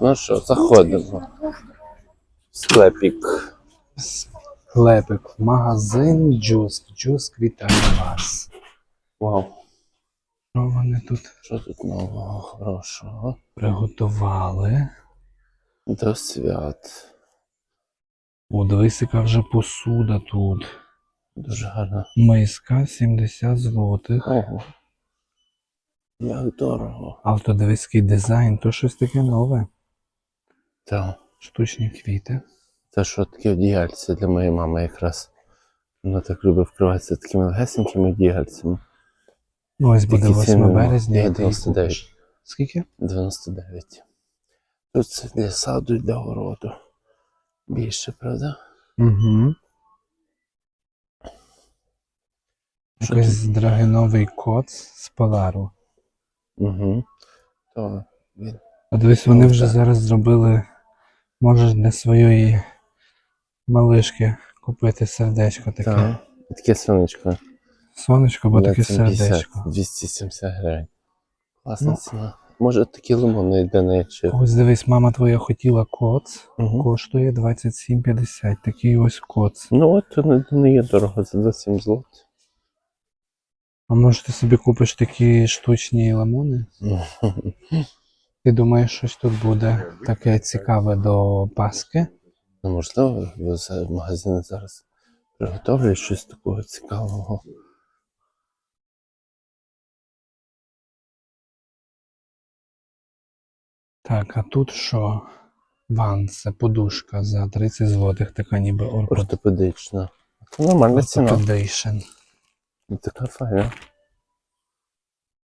Ну що, заходимо. Склепік. Лепик, магазин Джуск. Джуск вітає вас. Вау. Що вони тут Що тут нового хорошого? приготували? До свят. О, дивись, яка вже посуда тут. Дуже гарно. Миска 70 злотих. Ого. Як дорого. Але то дивись, дизайн, то щось таке нове. Так. Штучні квіти. Це що таке одіяльце для моєї мами якраз. Вона так любить вкриватися такими легесенькими одіяльцями. Ну, ось буде 8 березня. Є і ти їх 99. Скільки? 99. Тут це для саду і для городу. Більше, правда? Угу. Якийсь драгиновий кот з полару. Угу. То він. А дивись, вони Ну, вже зараз зробили, можеш для своєї малишки купити сердечко таке. Так. Таке сонечко. Сонечко, бо таке 250, сердечко. 270 гривень. Класна Ну. ціна. Може такі лимони для неї чи. Ось дивись, мама твоя хотіла коц, Угу. коштує 27,50. Такий ось коц. Ну от не, не є дорого, за 27 злот. А може ти собі купиш такі штучні лимони? Ти думаєш, щось тут буде таке цікаве до Паски? Ну, можливо, в магазини зараз приготовлять щось такого цікавого. Так, а тут що? Ван, це подушка за 30 злотих, така ніби оркот. Ортопедична. Нормальна ціна. Orthopedition. Така файна.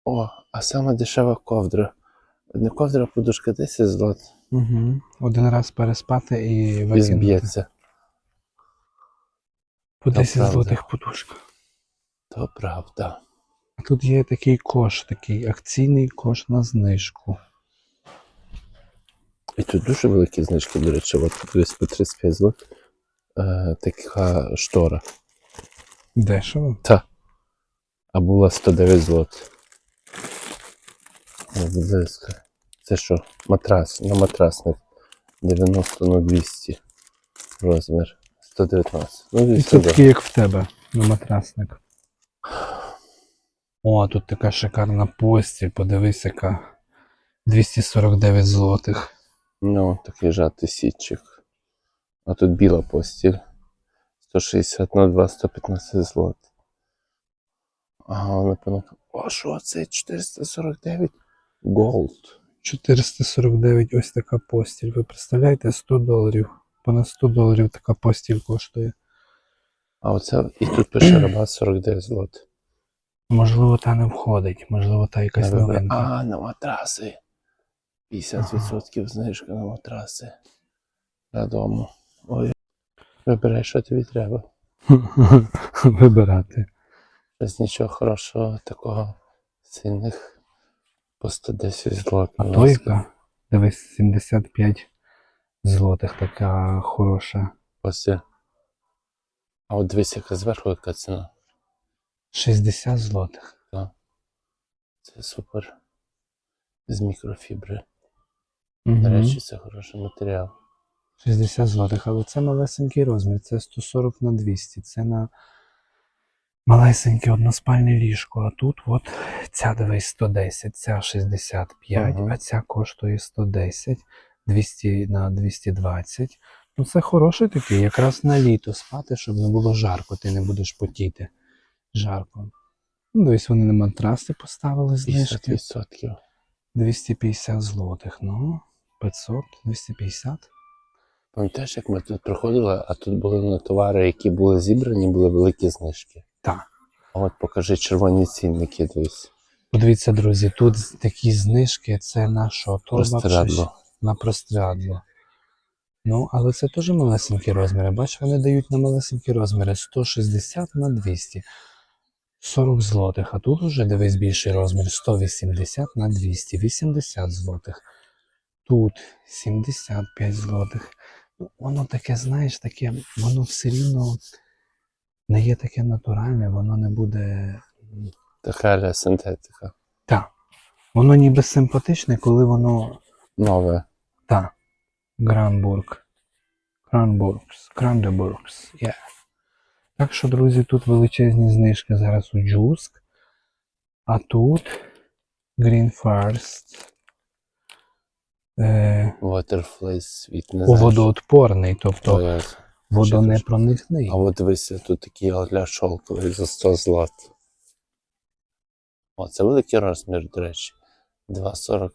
О, а саме дешева ковдра. Не ковдра, подушка 10 злот Угу. Один раз переспати і і викинути. зб'ється. По Та 10 правда. злотих подушка. То правда. А тут є такий кош, такий акційний кош на знижку. І тут дуже великі знижки, до речі, от десь по 35 злот. Е, така штора. Дешево. Та. А була 109 злот. Це що? Матрас, на матрасник. 90 на 200 розмір. 119. Ну, І 200 це такий, як в тебе, на матрасник. О, тут така шикарна постіль, подивись, яка 249 злотих. Ну, такий жатий сітчик. А тут біла постіль. 160 на 2, 115 злот. Ага, напевно. О, що це? 449? Голд. 449 ось така постіль. Ви представляєте, 100 доларів. Понад 100 доларів така постіль коштує. А оце і тут пише рабат 49 злот. Можливо, та не входить, можливо, та якась На новинка. А, на матраси. 50% знижка на матраси. Додому. Ой. Вибирай, що тобі треба. Вибирати. Без нічого хорошого, такого сильних по 110 злот. А будь то ласка. яка? Дивись, 75 злотих, така хороша. Постіль. А от дивись, яка зверху, яка ціна. 60 злотих. Так. Це супер. З мікрофібри. Угу. До речі, це хороший матеріал. 60 злотих, але це малесенький розмір, це 140 на 200. Це на малесеньке односпальне ліжко. А тут от ця дивись 110, ця 65, Ага. а ця коштує 110, 200 на 220. Ну це хороший такий, якраз на літо спати, щоб не було жарко, ти не будеш потіти. Жарко. Ну, дивись, вони на матраси поставили знижки. 50%. 250 злотих. Ну, 500, 250. Пам'ятаєш, як ми тут проходили, а тут були на товари, які були зібрані, були великі знижки. Так. От покажи червоні цінники, дивись. Подивіться, друзі, тут такі знижки це на що? Простирадло. на простирадло. Ну, але це теж малесенькі розміри. Бач, вони дають на малесенькі розміри 160 на 200. 40 злотих, а тут уже дивись більший розмір 180 на 200, 80 злотих. Тут 75 злотих. Ну, воно таке, знаєш, таке, воно все рівно не є таке натуральне, воно не буде Така синтетика. Так. Воно ніби симпатичне, коли воно Нове. Так. Гранбург. Гранбургс. Грандебургс. Yeah. Так що, друзі, тут величезні знижки зараз у Джуск. А тут Green First. Е, Waterfly світ. Не знаю, водоотпорний, тобто це. Водонепроникний. А от дивися, тут такий для шовковий за 100 злат. О, це великий розмір, до речі. 2,40